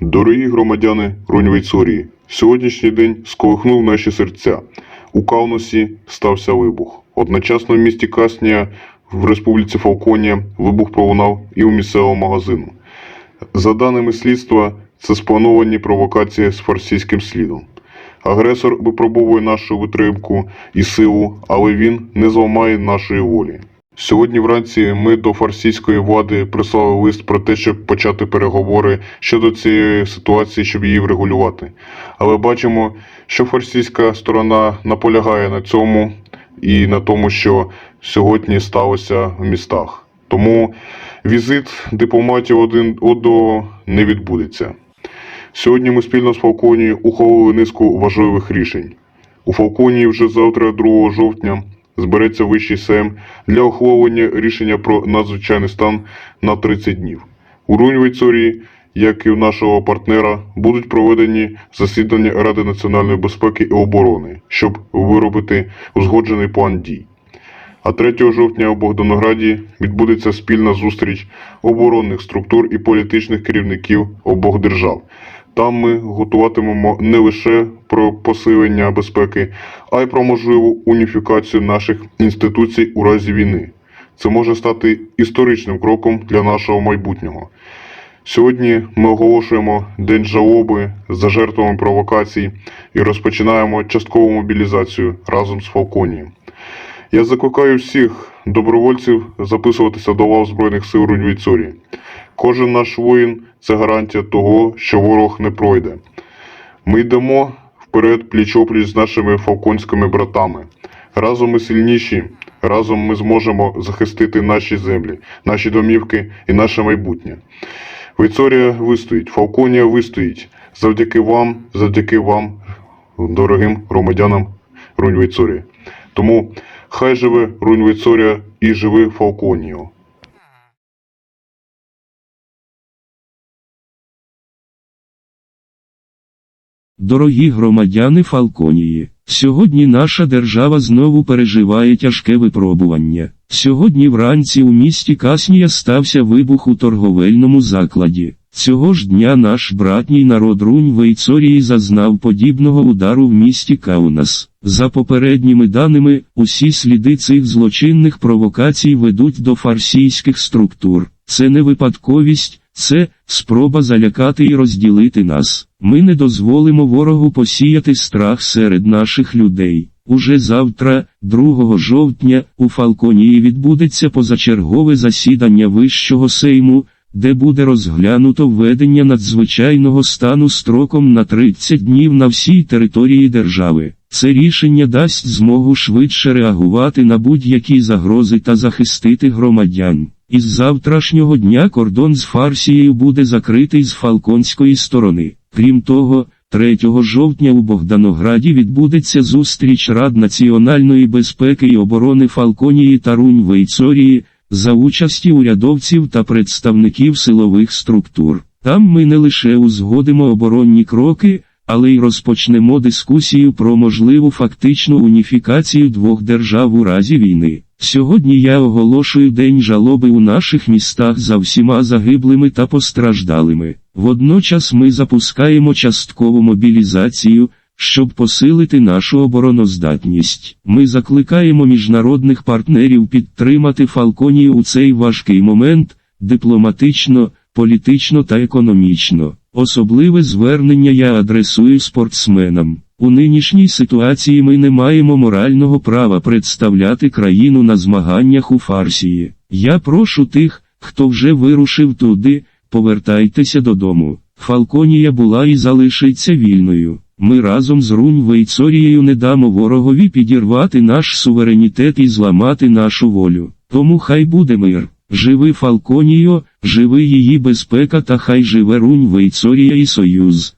Дорогі громадяни Руньвейцорії, сьогоднішній день сколихнув наші серця. У Каунасі стався вибух. Одночасно в місті Каснія в Республіці Фалконія вибух пролунав і у місцевому магазину. За даними слідства, це сплановані провокації з фарсійським слідом. Агресор випробовує нашу витримку і силу, але він не зламає нашої волі. Сьогодні вранці ми до фарсійської влади прислали лист про те, щоб почати переговори щодо цієї ситуації, щоб її врегулювати. Але бачимо, що фарсійська сторона наполягає на цьому і на тому, що сьогодні сталося в містах. Тому візит дипломатів один одного не відбудеться. Сьогодні ми спільно з Фалконією ухвалили низку важливих рішень. У Фалконії вже завтра, 2 жовтня, збереться вищий СЕМ для ухвалення рішення про надзвичайний стан на 30 днів. У Руньвейцорії, як і в нашого партнера, будуть проведені засідання Ради національної безпеки і оборони, щоб виробити узгоджений план дій. А 3 жовтня у Богданограді відбудеться спільна зустріч оборонних структур і політичних керівників обох держав. Там ми готуватимемо не лише про посилення безпеки, а й про можливу уніфікацію наших інституцій у разі війни. Це може стати історичним кроком для нашого майбутнього. Сьогодні ми оголошуємо День жалоби за жертвами провокацій і розпочинаємо часткову мобілізацію разом з Фалконієм. Я закликаю всіх добровольців записуватися до лав Збройних сил Руньвійцорії. Кожен наш воїн це гарантія того, що ворог не пройде. Ми йдемо вперед пліч-опліч з нашими фалконськими братами. Разом ми сильніші, разом ми зможемо захистити наші землі, наші домівки і наше майбутнє. Вейцорія вистоїть, Фалконія вистоїть. Завдяки вам, завдяки вам, дорогим громадянам Рунь-Вейцорії. Тому хай живе Рунь-Вейцорія і живе Фалконіо. Дорогі громадяни Фалконії, сьогодні наша держава знову переживає тяжке випробування. Сьогодні вранці у місті Каснія стався вибух у торговельному закладі. Цього ж дня наш братній народ Рунь Вейцорії зазнав подібного удару в місті Каунас. За попередніми даними, усі сліди цих злочинних провокацій ведуть до фарсійських структур. Це не випадковість, це спроба залякати і розділити нас. Ми не дозволимо ворогу посіяти страх серед наших людей. Уже завтра, 2 жовтня, у Фалконії відбудеться позачергове засідання Вищого Сейму, де буде розглянуто введення надзвичайного стану строком на 30 днів на всій території держави. Це рішення дасть змогу швидше реагувати на будь-які загрози та захистити громадян. Із завтрашнього дня кордон з Фарсією буде закритий з фалконської сторони. Крім того, 3 жовтня у Богданограді відбудеться зустріч Рад національної безпеки і оборони Фалконії та Рунь Вейцорії за участі урядовців та представників силових структур. Там ми не лише узгодимо оборонні кроки, але й розпочнемо дискусію про можливу фактичну уніфікацію двох держав у разі війни. Сьогодні я оголошую День жалоби у наших містах за всіма загиблими та постраждалими. Водночас ми запускаємо часткову мобілізацію, щоб посилити нашу обороноздатність. Ми закликаємо міжнародних партнерів підтримати Фалконію у цей важкий момент, дипломатично, політично та економічно. Особливе звернення я адресую спортсменам. У нинішній ситуації ми не маємо морального права представляти країну на змаганнях у Фарсії. Я прошу тих, хто вже вирушив туди, повертайтеся додому. Фалконія була і залишиться вільною. Ми разом з Рунь Вейцорією не дамо ворогові підірвати наш суверенітет і зламати нашу волю. Тому хай буде мир. Живи Фалконіо, живи її безпека та хай живе Рунь Вейцорія і Союз.